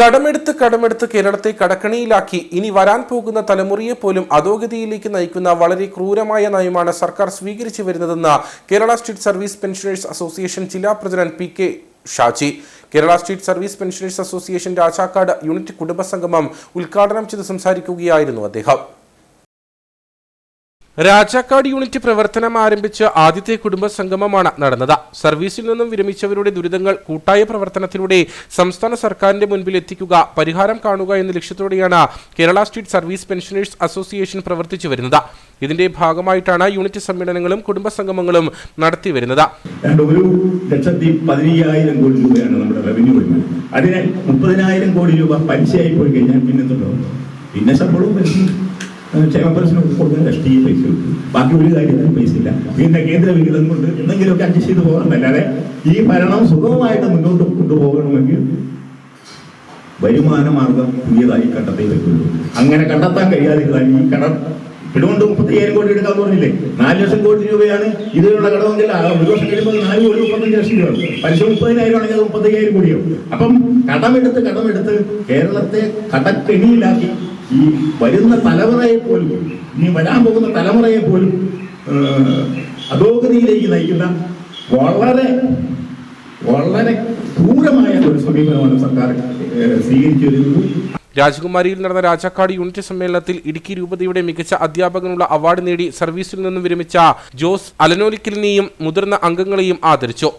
കടമെടുത്ത് കടമെടുത്ത് കേരളത്തെ കടക്കണിയിലാക്കി. ഇനി വരാൻ പോകുന്ന തലമുറയെ പോലും അധോഗതിയിലേക്ക് നയിക്കുന്ന വളരെ ക്രൂരമായ നയമാണ് സർക്കാർ സ്വീകരിച്ചു വരുന്നതെന്ന് Kerala state service pensioners association ജില്ലാ president P K Shaji. Kerala state service pensioners association Rajakkad unit കുടുംബസംഗമം ഉദ്ഘാടനം ചെയ്ത് സംസാരിക്കുകയായിരുന്നു അദ്ദേഹം. രാജാക്കാട് യൂണിറ്റ് പ്രവർത്തനം ആരംഭിച്ച ആദ്യത്തെ കുടുംബ സംഗമമാണ് നടന്നത്. സർവീസിൽ നിന്നും വിരമിച്ചവരുടെ ദുരിതങ്ങൾ കൂട്ടായ പ്രവർത്തനത്തിലൂടെ സംസ്ഥാന സർക്കാരിന്റെ മുൻപിൽ എത്തിക്കുക പരിഹാരം കാണുക എന്ന ലക്ഷ്യത്തോടെയാണ് Kerala state service pensioners association പ്രവർത്തിച്ചു വരുന്നത്. ഇതിന്റെ ഭാഗമായിട്ടാണ് യൂണിറ്റ് സമ്മേളനങ്ങളും കുടുംബ സംഗമങ്ങളും നടത്തി വരുന്നത്. കോടി രൂപയാണ് നമ്മുടെ കോടി രൂപ പോയി പിന്നെ പിന്നെ ശമ്പളവും പെൻഷൻ ക്ഷേമ പെൻഷനൊക്കെ കൊടുക്കാൻ കഷ്ടി പൈസ കിട്ടും ബാക്കി ഒരു കാര്യത്തിനും പൈസ ഇല്ല. പിന്നെ കേന്ദ്ര വിഹിതം കൊണ്ട് എന്തെങ്കിലുമൊക്കെ അഡ്ജസ്റ്റ് ചെയ്ത് പോകാമെന്നല്ലാതെ ഈ ഭരണം സുഗമമായിട്ട് മുന്നോട്ട് കൊണ്ടുപോകണമെങ്കിൽ വരുമാന മാർഗം പുതിയതായി കണ്ടെത്തേ പറ്റുള്ളൂ. അങ്ങനെ കണ്ടെത്താൻ കഴിയാതിരുന്നാൽ ഈ കടം പിടുകൊണ്ട് മുപ്പത്തയ്യായിരം കോടി എടുക്കാൻ പറഞ്ഞില്ലേ? നാല് ലക്ഷം കോടി രൂപയാണ് ഇതിലുള്ള കടമെങ്കിൽ ഒരു വർഷം കഴിയുമ്പോൾ നാല് കോടി മുപ്പത്തഞ്ച് ലക്ഷം രൂപ പലിശ മുപ്പതിനായിരം ആണെങ്കിൽ അത് മുപ്പത്തയ്യായിരം കോടിയാവും അപ്പം കടമെടുത്ത് കടമെടുത്ത് കേരളത്തെ കടക്കെണിയിലാക്കി ഈ വരുന്ന തലമുറയെ പോലും ഇനി വരാൻ പോകുന്ന തലമുറയെ പോലും അധോഗതിയിലേക്ക് നയിക്കുന്ന വളരെ വളരെ ക്രൂരമായ ഒരു സമീപനമാണ് സർക്കാർ സ്വീകരിച്ചു രാജകുമാരിയിൽ നടന്ന രാജാക്കാട് യൂണിറ്റ് സമ്മേളനത്തിൽ ഇടുക്കി രൂപതയുടെ മികച്ച അധ്യാപകനുള്ള അവാർഡ് നേടി സർവീസിൽ നിന്നും വിരമിച്ച ജോസ് അലനോലിക്കലിനെയും മുതിർന്ന അംഗങ്ങളെയും ആദരിച്ചു.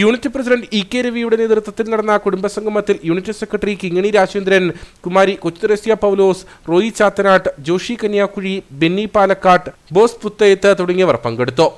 യൂണിറ്റ് പ്രസിഡന്റ് ഇ കെ രവിയുടെ നേതൃത്വത്തിൽ നടന്ന കുടുംബസംഗമത്തിൽ യൂണിറ്റ് സെക്രട്ടറി കിങ്ങണി രാജേന്ദ്രൻ കുമാരി കൊച്ചുരസ്യ പൗലോസ് റോയി ചാത്തനാട്ട് ജോഷി കന്യാക്കുഴി ബെന്നി പാലക്കാട്ട് ബോസ് പുത്തയത്ത് തുടങ്ങിയവർ പങ്കെടുത്തു.